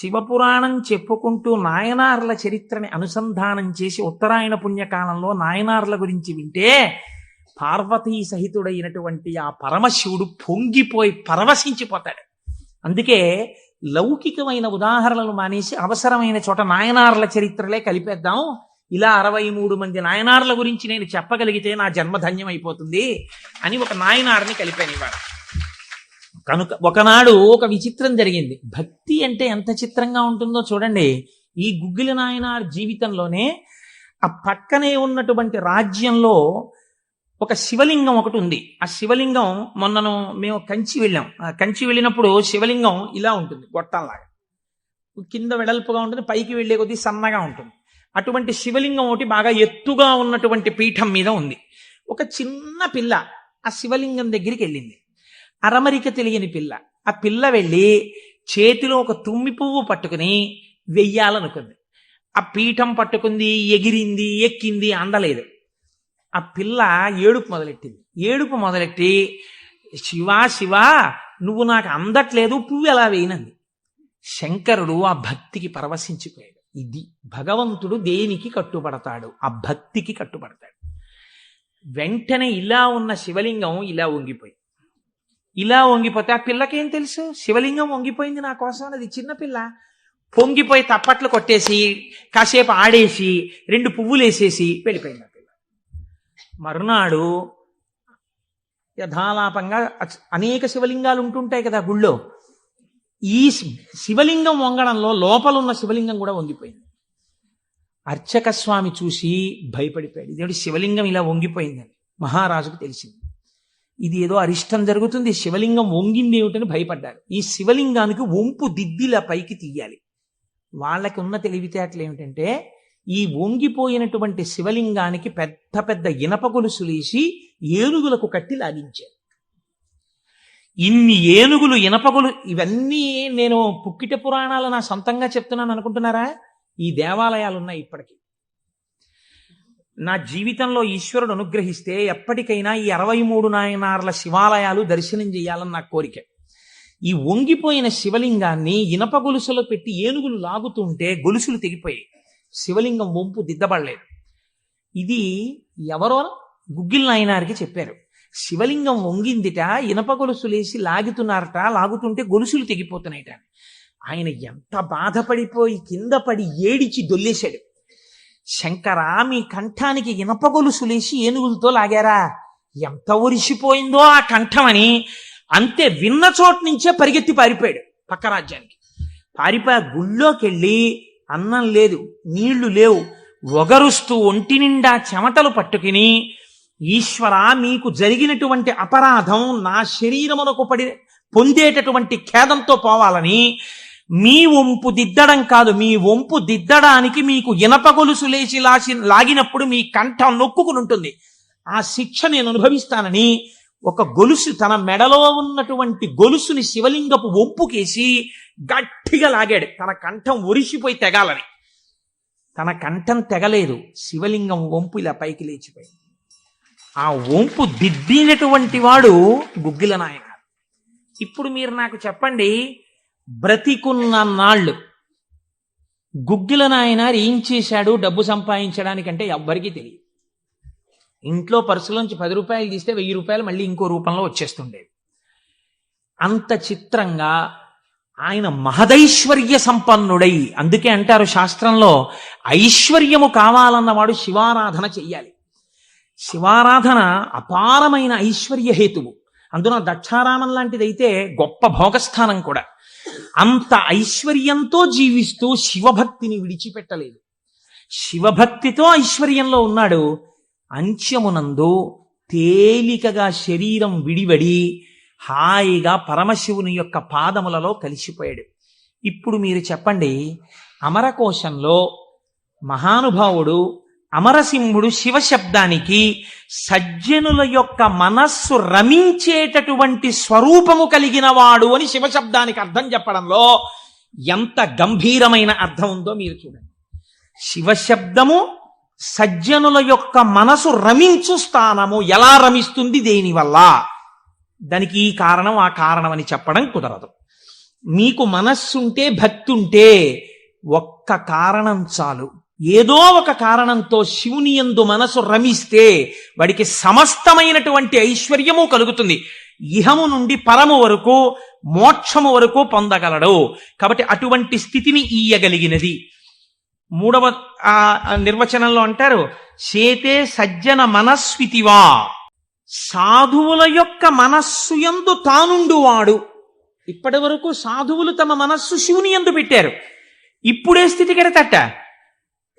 శివపురాణం చెప్పుకుంటూ నాయనార్ల చరిత్రని అనుసంధానం చేసి ఉత్తరాయణ పుణ్యకాలంలో నాయనార్ల గురించి వింటే పార్వతీ సహితుడైనటువంటి ఆ పరమశివుడు పొంగిపోయి పరవశించిపోతాడు. అందుకే లౌకికమైన ఉదాహరణలు మానేసి అవసరమైన చోట నాయనార్ల చరిత్రలే కలిపేద్దాం. ఇలా అరవై మూడు మంది నాయనార్ల గురించి నేను చెప్పగలిగితే నా జన్మధన్యం అయిపోతుంది అని ఒక నాయనార్ని కలిపాను ఇవాళ. కనుక ఒకనాడు ఒక విచిత్రం జరిగింది. భక్తి అంటే ఎంత చిత్రంగా ఉంటుందో చూడండి. ఈ గుగ్గిలి నాయనార్ జీవితంలోనే ఆ పక్కనే ఉన్నటువంటి రాజ్యంలో ఒక శివలింగం ఒకటి ఉంది. ఆ శివలింగం మొన్నను మేము కంచి వెళ్ళాం. ఆ కంచి వెళ్ళినప్పుడు శివలింగం ఇలా ఉంటుంది గొట్టంలాగా. కింద వెడల్పుగా ఉంటుంది పైకి వెళ్ళే కొద్దీ సన్నగా ఉంటుంది. అటువంటి శివలింగం ఒకటి బాగా ఎత్తుగా ఉన్నటువంటి పీఠం మీద ఉంది. ఒక చిన్న పిల్ల ఆ శివలింగం దగ్గరికి వెళ్ళింది. అరమరిక తెలియని పిల్ల. ఆ పిల్ల వెళ్ళి చేతిలో ఒక తుమ్మి పువ్వు పట్టుకుని వెయ్యాలనుకుంది. ఆ పీఠం పట్టుకుంది ఎగిరింది ఎక్కింది అందలేదు. ఆ పిల్ల ఏడుపు మొదలెట్టింది. ఏడుపు మొదలెట్టి శివా శివా నువ్వు నాకు అందట్లేదు పువ్వు ఎలా వేయనంది? శంకరుడు ఆ భక్తికి పరవశించిపోయాడు. ఇది భగవంతుడు దేనికి కట్టుబడతాడు? ఆ భక్తికి కట్టుబడతాడు. వెంటనే ఇలా ఉన్న శివలింగం ఇలా ఉంగిపోయింది. ఇలా వంగిపోతే ఆ పిల్లకేం తెలుసు? శివలింగం వంగిపోయింది నా కోసం అది చిన్నపిల్ల పొంగిపోయి తప్పట్లు కొట్టేసి కాసేపు ఆడేసి రెండు పువ్వులు వేసేసి వెళ్ళిపోయింది ఆ పిల్ల. మరునాడు యథాలాపంగా అచ్- అనేక శివలింగాలు ఉంటుంటాయి కదా గుళ్ళో. ఈ శివలింగం వంగడంలో లోపల ఉన్న శివలింగం కూడా వంగిపోయింది. అర్చక స్వామి చూసి భయపడిపోయాడు. ఇదేమిటి శివలింగం ఇలా వంగిపోయిందని మహారాజుకు తెలిసింది. ఇది ఏదో అరిష్టం జరుగుతుంది శివలింగం వంగింది ఏమిటని భయపడ్డారు ఈ శివలింగానికి వంపు దిద్దిలా పైకి తీయాలి. వాళ్ళకి ఉన్న తెలివితేటలు ఏమిటంటే ఈ వంగిపోయినటువంటి శివలింగానికి పెద్ద పెద్ద ఇనప గొలుసులేసి ఏనుగులకు కట్టి లాగించారు. ఇన్ని ఏనుగులు ఇనపగులు ఇవన్నీ నేను పుక్కిట పురాణాలు నా సొంతంగా చెప్తున్నాను అనుకుంటున్నారా? ఈ దేవాలయాలు ఉన్నాయి ఇప్పటికీ. నా జీవితంలో ఈశ్వరుడు అనుగ్రహిస్తే ఎప్పటికైనా ఈ అరవై మూడు నాయనార్ల శివాలయాలు దర్శనం చేయాలని నా కోరిక. ఈ వంగిపోయిన శివలింగాన్ని ఇనప గొలుసులో పెట్టి ఏనుగులు లాగుతుంటే గొలుసులు తెగిపోయాయి. శివలింగం వంపు దిద్దబడలేదు. ఇది ఎవరో గుగ్గిల్ నాయనారికి చెప్పారు. శివలింగం వంగిందిట ఇనప గొలుసులేసి లాగుతున్నారట లాగుతుంటే గొలుసులు తెగిపోతున్నాయిట ఆయన ఎంత బాధపడిపోయి కింద పడి ఏడిచి దొల్లేశాడు. శంకరా మీ కంఠానికి ఇనప గొలుసులేసి ఏనుగులతో లాగారా? ఎంత ఒరిసిపోయిందో ఆ కంఠమని అంతే విన్న చోటు నుంచే పరిగెత్తి పారిపోయాడు పక్క రాజ్యానికి. పారిపోయి గుళ్ళోకి వెళ్ళి అన్నం లేదు నీళ్ళు లేవు. ఒగరుస్తూ ఒంటి నిండా చెమటలు పట్టుకుని ఈశ్వర మీకు జరిగినటువంటి అపరాధం నా శరీరమునకు పడి పొందేటటువంటి ఖేదంతో పోవాలని మీ వంపు దిద్దడం కాదు మీ వంపు దిద్దడానికి మీకు ఇనప గొలుసు లేచి లాసి లాగినప్పుడు మీ కంఠం నొక్కుకుని ఉంటుంది. ఆ శిక్ష నేను అనుభవిస్తానని ఒక గొలుసు తన మెడలో ఉన్నటువంటి గొలుసుని శివలింగపు వంపుకేసి గట్టిగా లాగాడు. తన కంఠం ఒరిసిపోయి తెగాలని. తన కంఠం తెగలేదు. శివలింగం వంపు ఇలా పైకి లేచిపోయింది. ఆ వంపు దిద్దినటువంటి వాడు గుగ్గిల నాయన ఇప్పుడు మీరు నాకు చెప్పండి బ్రతికున్న నాళ్ళు. గుగ్గిల నాయనారు ఏం చేశాడు? డబ్బు సంపాదించడానికంటే ఎవ్వరికీ తెలియదు. ఇంట్లో పర్సులోంచి పది రూపాయలు తీస్తే వెయ్యి రూపాయలు మళ్ళీ ఇంకో రూపంలో వచ్చేస్తుండేవి. అంత చిత్రంగా ఆయన మహదైశ్వర్య సంపన్నుడై అందుకే అంటారు శాస్త్రంలో ఐశ్వర్యము కావాలన్నవాడు శివారాధన చెయ్యాలి. శివారాధన అపారమైన ఐశ్వర్య హేతువు. అందున దక్షారామం లాంటిదైతే గొప్ప భోగస్థానం కూడా. అంత ఐశ్వర్యంతో జీవిస్తూ శివభక్తిని విడిచిపెట్టలేదు. శివభక్తితో ఐశ్వర్యంలో ఉన్నాడు. అంత్యమునందు తేలికగా శరీరం విడివడి హాయిగా పరమశివుని యొక్క పాదములలో కలిసిపోయాడు. ఇప్పుడు మీరు చెప్పండి అమరకోశంలో మహానుభావుడు అమరసింహుడు శివశబ్దానికి సజ్జనుల యొక్క మనస్సు రమించేటటువంటి స్వరూపము కలిగిన వాడు అని శివశబ్దానికి అర్థం చెప్పడంలో ఎంత గంభీరమైన అర్థం ఉందో మీరు చూడండి. శివశబ్దము సజ్జనుల యొక్క మనసు రమించు స్థానము ఎలా రమిస్తుంది దేనివల్ల దానికి ఈ కారణం ఆ కారణం అని చెప్పడం కుదరదు. మీకు మనస్సుంటే భక్తుంటే ఒక్క కారణం చాలు. ఏదో ఒక కారణంతో శివుని యందు మనసు రమిస్తే వాడికి సమస్తమైనటువంటి ఐశ్వర్యము కలుగుతుంది. ఇహము నుండి పరము వరకు మోక్షము వరకు పొందగలడు. కాబట్టి అటువంటి స్థితిని ఇయ్యగలిగినది మూడవ ఆ నిర్వచనంలో అంటారు చేతే సజ్జన మనస్వితివా. సాధువుల యొక్క మనస్సు యందు తానుండువాడు. ఇప్పటి వరకు సాధువులు తమ మనస్సు శివుని యందు పెట్టారు. ఇప్పుడే స్థితి కెడతట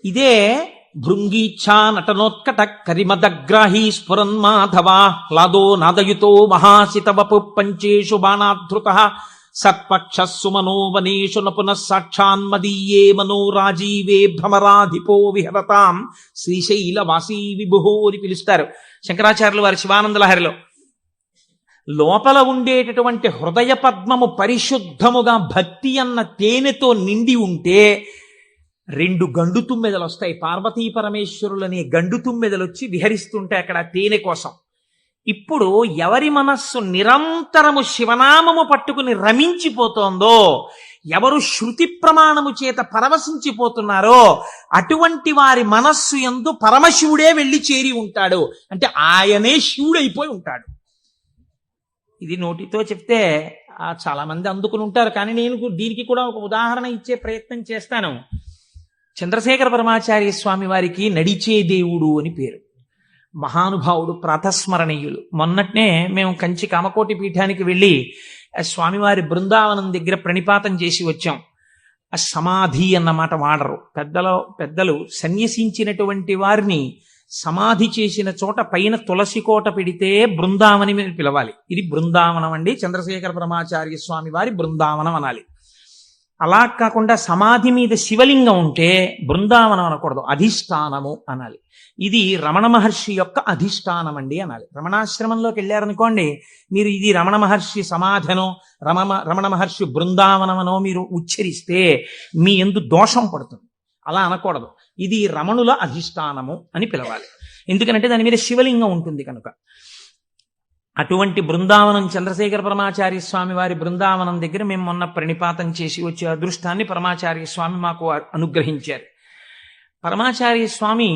ఇదే భృంగీచ్ఛా నటనోత్కట కరిమదగ్రాహీ స్ఫురన్ మాధవాహ్లాదో నాదయుతో మహాసితవపు పంచేషు బాణాధృత సత్పక్షస్సు మనోవనేషు నపున సాక్షాన్మదీయే మనో రాజీవే భ్రమరాధిపో విహరతాం శ్రీశైల వాసీ విభుహో అని పిలుస్తారు. శంకరాచార్యులు వారి శివానంద లహరిలో లోపల ఉండేటటువంటి హృదయ పద్మము పరిశుద్ధముగా భక్తి అన్న తేనెతో నిండి ఉంటే రెండు గండు తుమ్మెదలు వస్తాయి. పార్వతీ పరమేశ్వరులనే గండు తుమ్మెదలు వచ్చి విహరిస్తుంటే అక్కడ తేనె కోసం. ఇప్పుడు ఎవరి మనస్సు నిరంతరము శివనామము పట్టుకుని రమించిపోతోందో ఎవరు శృతి ప్రమాణము చేత పరవశించిపోతున్నారో అటువంటి వారి మనస్సు ఎందు పరమశివుడే వెళ్ళి చేరి ఉంటాడు. అంటే ఆయనే శివుడైపోయి ఉంటాడు. ఇది నోటితో చెప్తే చాలామంది చాలా మంది అందుకుని ఉంటారు. కానీ నేను దీనికి కూడా ఒక ఉదాహరణ ఇచ్చే ప్రయత్నం చేస్తాను. చంద్రశేఖర పరమాచార్య స్వామి వారికి నడిచే దేవుడు అని పేరు. మహానుభావుడు ప్రాతస్మరణీయులు. మొన్నట్నే మేము కంచి కామకోటి పీఠానికి వెళ్ళి ఆ స్వామివారి బృందావనం దగ్గర ప్రణిపాతం చేసి వచ్చాం. ఆ సమాధి అన్నమాట వాడరు. పెద్దలో పెద్దలు సన్యసించినటువంటి వారిని సమాధి చేసిన చోట పైన తులసి కోట పెడితే బృందావనం అని పిలవాలి. ఇది బృందావనం అండి. చంద్రశేఖర పరమాచార్య స్వామి వారి బృందావనం అనాలి. అలా కాకుండా సమాధి మీద శివలింగం ఉంటే బృందావనం అనకూడదు అధిష్టానము అనాలి. ఇది రమణ మహర్షి యొక్క అధిష్టానం అండి అనాలి. రమణాశ్రమంలోకి వెళ్ళారనుకోండి మీరు ఇది రమణ మహర్షి సమాధనో రమణ రమణ మహర్షి బృందావనమనో మీరు ఉచ్చరిస్తే మీ ఎందు దోషం పడుతుంది. అలా అనకూడదు. ఇది రమణుల అధిష్టానము అని పిలవాలి. ఎందుకంటే దాని మీద శివలింగం ఉంటుంది కనుక. అటువంటి బృందావనం చంద్రశేఖర పరమాచార్య స్వామి వారి బృందావనం దగ్గర మేము మొన్న ప్రణిపాతం చేసి వచ్చే అదృష్టాన్ని పరమాచార్య స్వామి మాకు అనుగ్రహించారు. పరమాచార్య స్వామి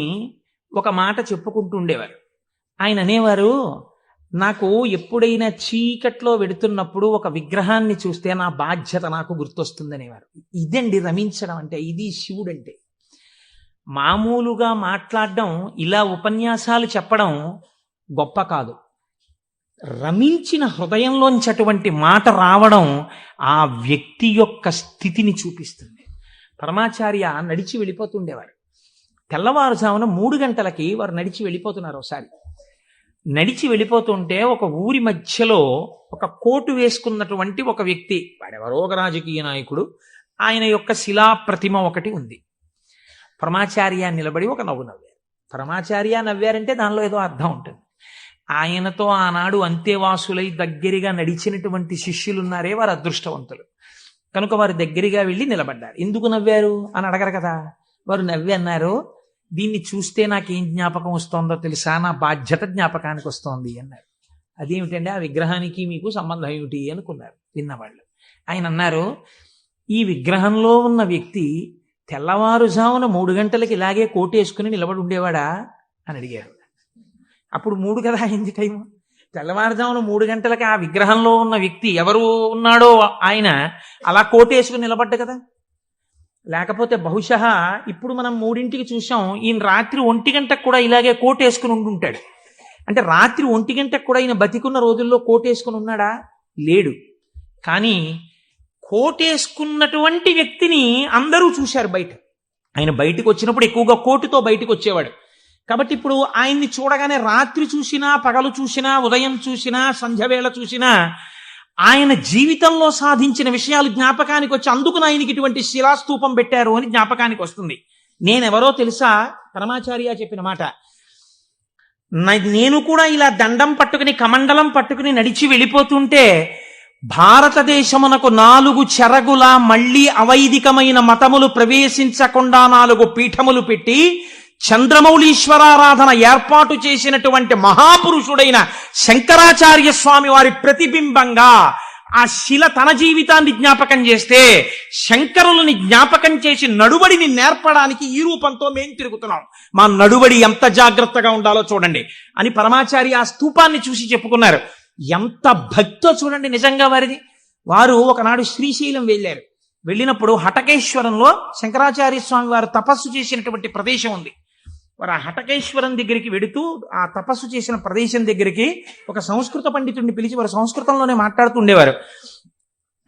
ఒక మాట చెప్పుకుంటూ ఉండేవారు ఆయన అనేవారు నాకు ఎప్పుడైనా చీకట్లో వెడుతున్నప్పుడు ఒక విగ్రహాన్ని చూస్తే నా బాధ్యత నాకు గుర్తొస్తుందనేవారు. ఇదండి రమించడం అంటే ఇది శివుడు అంటే మామూలుగా మాట్లాడడం ఇలా ఉపన్యాసాలు చెప్పడం గొప్ప కాదు. రమించిన హృదయంలోంచి అటువంటి మాట రావడం ఆ వ్యక్తి యొక్క స్థితిని చూపిస్తుంది. పరమాచార్య నడిచి వెళ్ళిపోతుండేవారు. తెల్లవారుజామున మూడు గంటలకి వారు నడిచి వెళ్ళిపోతున్నారు ఒకసారి. నడిచి వెళ్ళిపోతుంటే ఒక ఊరి మధ్యలో ఒక కోటు వేసుకున్నటువంటి ఒక వ్యక్తి వాడెవరో ఒక రాజకీయ నాయకుడు ఆయన యొక్క శిలా ప్రతిమ ఒకటి ఉంది. పరమాచార్య నిలబడి ఒక నవ్వు నవ్వారు. పరమాచార్య నవ్వారంటే దానిలో ఏదో అర్థం ఉంటుంది. ఆయనతో ఆనాడు అంతేవాసులై దగ్గరగా నడిచినటువంటి శిష్యులు ఉన్నారే వారు అదృష్టవంతులు. కనుక వారు దగ్గరగా వెళ్ళి నిలబడ్డారు. ఎందుకు నవ్వారు అని అడగరు కదా. వారు నవ్వి అన్నారు దీన్ని చూస్తే నాకేం జ్ఞాపకం వస్తుందో తెలుసా? నా బాధ్యత జ్ఞాపకానికి వస్తోంది అన్నారు. అదేమిటండి? ఆ విగ్రహానికి మీకు సంబంధం ఏమిటి? అనుకున్నారు విన్నవాళ్ళు. ఆయన అన్నారు ఈ విగ్రహంలో ఉన్న వ్యక్తి తెల్లవారుజామున మూడు గంటలకి ఇలాగే కోటేసుకుని నిలబడి ఉండేవాడా? అని అడిగారు. అప్పుడు మూడు కదా అయింది టైం తెల్లవారుజామున మూడు గంటలకి ఆ విగ్రహంలో ఉన్న వ్యక్తి ఎవరు ఉన్నాడో ఆయన అలా కోటేసుకుని నిలబడ్డ కదా. లేకపోతే బహుశా ఇప్పుడు మనం మూడింటికి చూసాం ఈయన రాత్రి ఒంటి గంటకు కూడా ఇలాగే కోటేసుకుని ఉండుంటాడు. అంటే రాత్రి ఒంటి గంటకు కూడా ఈయన బతికున్న రోజుల్లో కోటేసుకుని ఉన్నాడా? లేడు. కానీ కోటేసుకున్నటువంటి వ్యక్తిని అందరూ చూశారు బయట. ఆయన బయటకు వచ్చినప్పుడు ఎక్కువగా కోటుతో బయటకు వచ్చేవాడు. కాబట్టి ఇప్పుడు ఆయన్ని చూడగానే రాత్రి చూసినా పగలు చూసినా ఉదయం చూసినా సంధ్యవేళ చూసినా ఆయన జీవితంలో సాధించిన విషయాలు జ్ఞాపకానికి వచ్చి అందుకు ఆయనకి ఇటువంటి శిలాస్తూపం పెట్టారు అని జ్ఞాపకానికి వస్తుంది. నేనెవరో తెలుసా? పరమాచార్య చెప్పిన మాట. నేను కూడా ఇలా దండం పట్టుకుని కమండలం పట్టుకుని నడిచి వెళ్ళిపోతుంటే భారతదేశమునకు నాలుగు చెరగుల మళ్ళీ అవైదికమైన మతములు ప్రవేశించకుండా నాలుగు పీఠములు పెట్టి చంద్రమౌళీశ్వరారాధన ఏర్పాటు చేసినటువంటి మహాపురుషుడైన శంకరాచార్య స్వామి వారి ప్రతిబింబంగా ఆ శిల తన జీవితాన్ని జ్ఞాపకం చేస్తే శంకరులని జ్ఞాపకం చేసి నడుబడిని నేర్పడానికి ఈ రూపంతో మేం తిరుగుతున్నాం. మా నడుబడి ఎంత జాగ్రత్తగా ఉండాలో చూడండి. అని పరమాచారి ఆ స్తూపాన్ని చూసి చెప్పుకున్నారు. ఎంత భక్తో చూడండి నిజంగా వారిది. వారు ఒకనాడు శ్రీశైలం వెళ్ళారు. వెళ్ళినప్పుడు హటకేశ్వరంలో శంకరాచార్య స్వామి వారు తపస్సు చేసినటువంటి ప్రదేశం ఉంది. వారు ఆ హటకేశ్వరం దగ్గరికి వెడుతూ ఆ తపస్సు చేసిన ప్రదేశం దగ్గరికి ఒక సంస్కృత పండితుడిని పిలిచి వారు సంస్కృతంలోనే మాట్లాడుతూ ఉండేవారు.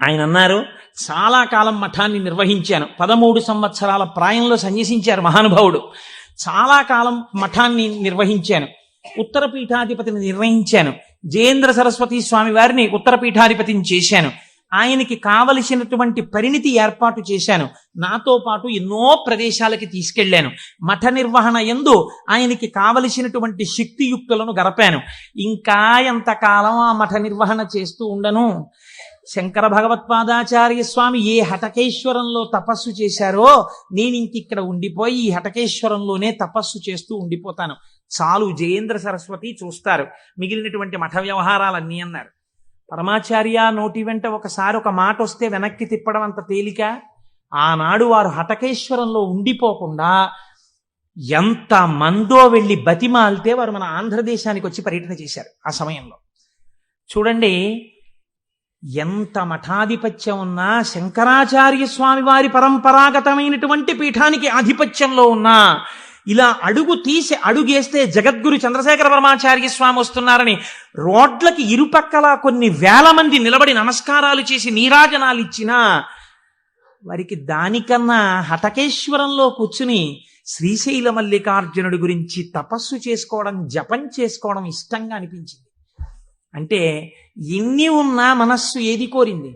ఆయన అన్నారు చాలా కాలం మఠాన్ని నిర్వహించాను. పదమూడు సంవత్సరాల ప్రాయంలో సన్యసించారు మహానుభావుడు. చాలా కాలం మఠాన్ని నిర్వహించాను. ఉత్తర పీఠాధిపతిని నిర్వహించాను జయేంద్ర సరస్వతి స్వామి వారిని ఉత్తర పీఠాధిపతిని చేశాను. ఆయనకి కావలసినటువంటి పరిణితి ఏర్పాటు చేశాను. నాతో పాటు ఎన్నో ప్రదేశాలకి తీసుకెళ్ళాను మఠ నిర్వహణ ఎందు ఆయనకి కావలసినటువంటి శక్తియుక్తులను గడపాను. ఇంకా ఎంతకాలం ఆ మఠ నిర్వహణ చేస్తూ ఉండను? శంకర భగవత్పాదాచార్య స్వామి ఏ హటకేశ్వరంలో తపస్సు చేశారో నేను ఇంక ఇక్కడ ఉండిపోయి ఈ హటకేశ్వరంలోనే తపస్సు చేస్తూ ఉండిపోతాను. చాలు జయేంద్ర సరస్వతి చూస్తారు. మిగిలినటువంటి మఠ వ్యవహారాలన్నీ అన్నారు. పరమాచార్య నోటి వెంట ఒకసారి ఒక మాట వస్తే వెనక్కి తిప్పడం అంత తేలిక? ఆనాడు వారు హటకేశ్వరంలో ఉండిపోకుండా ఎంత మందో వెళ్ళి బతిమాలితే వారు మన ఆంధ్రదేశానికి వచ్చి పర్యటన చేశారు ఆ సమయంలో. చూడండి ఎంత మఠాధిపత్యం ఉన్నా శంకరాచార్య స్వామి వారి పరంపరాగతమైనటువంటి పీఠానికి ఆధిపత్యంలో ఉన్నా ఇలా అడుగు తీసి అడుగేస్తే జగద్గురు చంద్రశేఖర పరమాచార్య స్వామి వస్తున్నారని రోడ్లకి ఇరుపక్కల కొన్ని వేల మంది నిలబడి నమస్కారాలు చేసి నీరాజనాలు ఇచ్చినా వారికి దానికన్నా హటకేశ్వరంలో కూర్చుని శ్రీశైల మల్లికార్జునుడి గురించి తపస్సు చేసుకోవడం జపం చేసుకోవడం ఇష్టంగా అనిపించింది. అంటే ఎన్ని ఉన్నా మనస్సు ఏది కోరింది?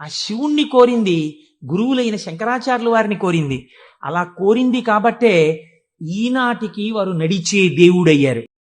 ఆ శివుణ్ణి కోరింది గురువులైన శంకరాచార్యుల వారిని కోరింది. అలా కోరింది కాబట్టే ఈనాటికి వారు నడిచే దేవుడయ్యారు.